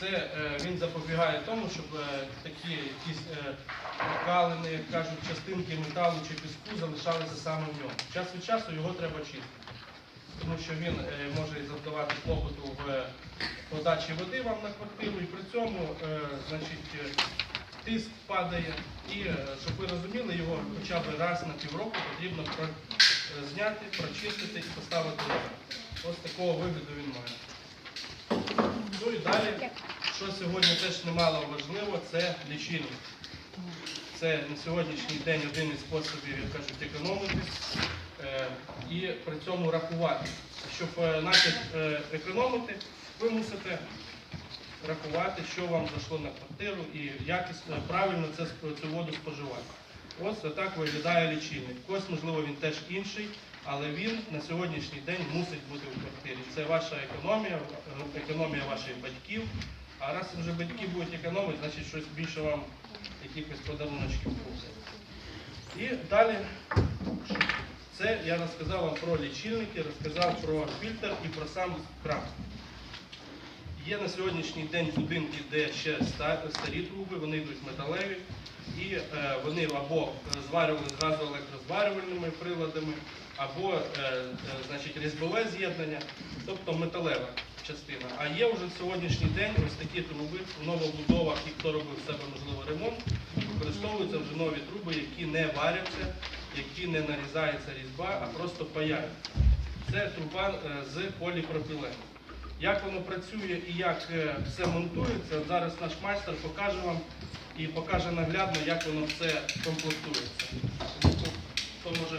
Це е, він запобігає тому, щоб е, такі якісь е, калини, як кажуть, частинки металу чи піску залишалися саме в ньому. Час від часу його треба чистити, тому що він е, може завдавати клопоту в е, подачі води вам на квартиру, і при цьому е, значить, е, тиск падає. І е, щоб ви розуміли, його хоча б раз на півроку потрібно е, зняти, прочистити і поставити. Ось такого вигляду він має. Ну і далі, що сьогодні теж немало важливо, це лічильник. Це на сьогоднішній день один із способів, як кажуть, економити е, і при цьому рахувати. Щоб е, значить, е, економити, ви мусите рахувати, що вам зайшло на квартиру і якісно, правильно це, цю воду споживати. Ось так виглядає лічильник. Ось, можливо, він теж інший, але він на сьогоднішній день мусить бути в квартирі. Це ваша економія, е, економія ваших батьків. А раз вже батьки будуть економити, значить щось більше вам якихось подаруночків купить. І далі, це я розказав вам про лічильники, розказав про фільтр і про сам кран. Є на сьогоднішній день будинки, де ще старі труби, вони йдуть металеві, і е, вони або зварювали з газоелектрозварювальними приладами, або е, е, значить, різьбове з'єднання, тобто металева частина. А є вже на сьогоднішній день ось такі труби в новобудовах, і хто робив в себе можливо ремонт, використовуються вже нові труби, які не варяться, які не нарізається різьба, а просто паяються. Це труба е, з поліпропілену. Як воно працює і як е, все монтується, зараз наш майстер покаже вам і покаже наглядно, як воно все комплектується. Хто може